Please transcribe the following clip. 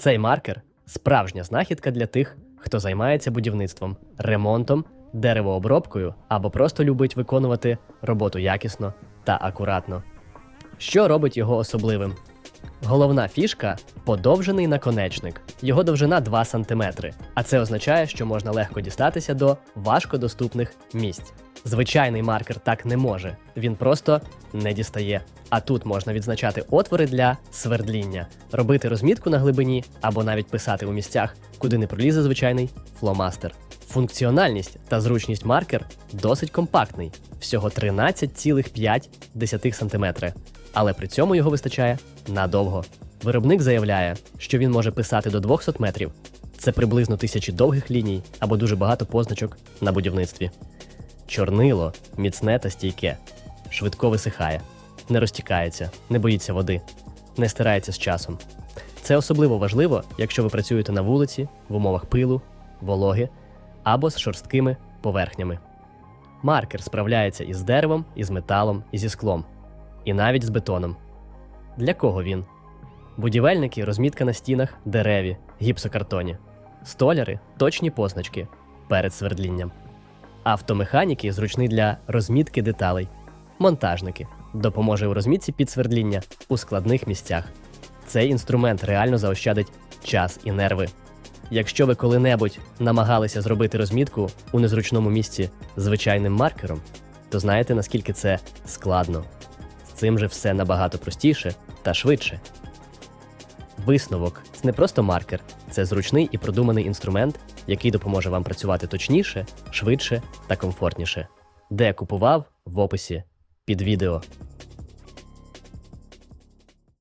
Цей маркер справжня знахідка для тих, хто займається будівництвом, ремонтом, деревообробкою або просто любить виконувати роботу якісно та акуратно. Що робить його особливим? Головна фішка подовжений наконечник. Його довжина 2 см, а це означає, що можна легко дістатися до важкодоступних місць. Звичайний маркер так не може, він просто не дістає. А тут можна відзначати отвори для свердління, робити розмітку на глибині або навіть писати у місцях, куди не пролізе звичайний фломастер. Функціональність та зручність маркер досить компактний, всього 13,5 см, але при цьому його вистачає надовго. Виробник заявляє, що він може писати до 200 метрів. Це приблизно тисячі довгих ліній або дуже багато позначок на будівництві. Чорнило міцне та стійке, швидко висихає, не розтікається, не боїться води, не стирається з часом. Це особливо важливо, якщо ви працюєте на вулиці, в умовах пилу, вологи або з шорсткими поверхнями. Маркер справляється із деревом, із металом, і зі склом, і навіть з бетоном. Для кого він? Будівельники розмітка на стінах, дереві, гіпсокартоні, столяри точні позначки перед свердлінням. Автомеханіки зручний для розмітки деталей. Монтажники допоможе у розмітці підсвердління у складних місцях. Цей інструмент реально заощадить час і нерви. Якщо ви коли-небудь намагалися зробити розмітку у незручному місці звичайним маркером, то знаєте наскільки це складно. З цим же все набагато простіше та швидше. Висновок це не просто маркер, це зручний і продуманий інструмент, який допоможе вам працювати точніше, швидше та комфортніше. Де купував в описі під відео.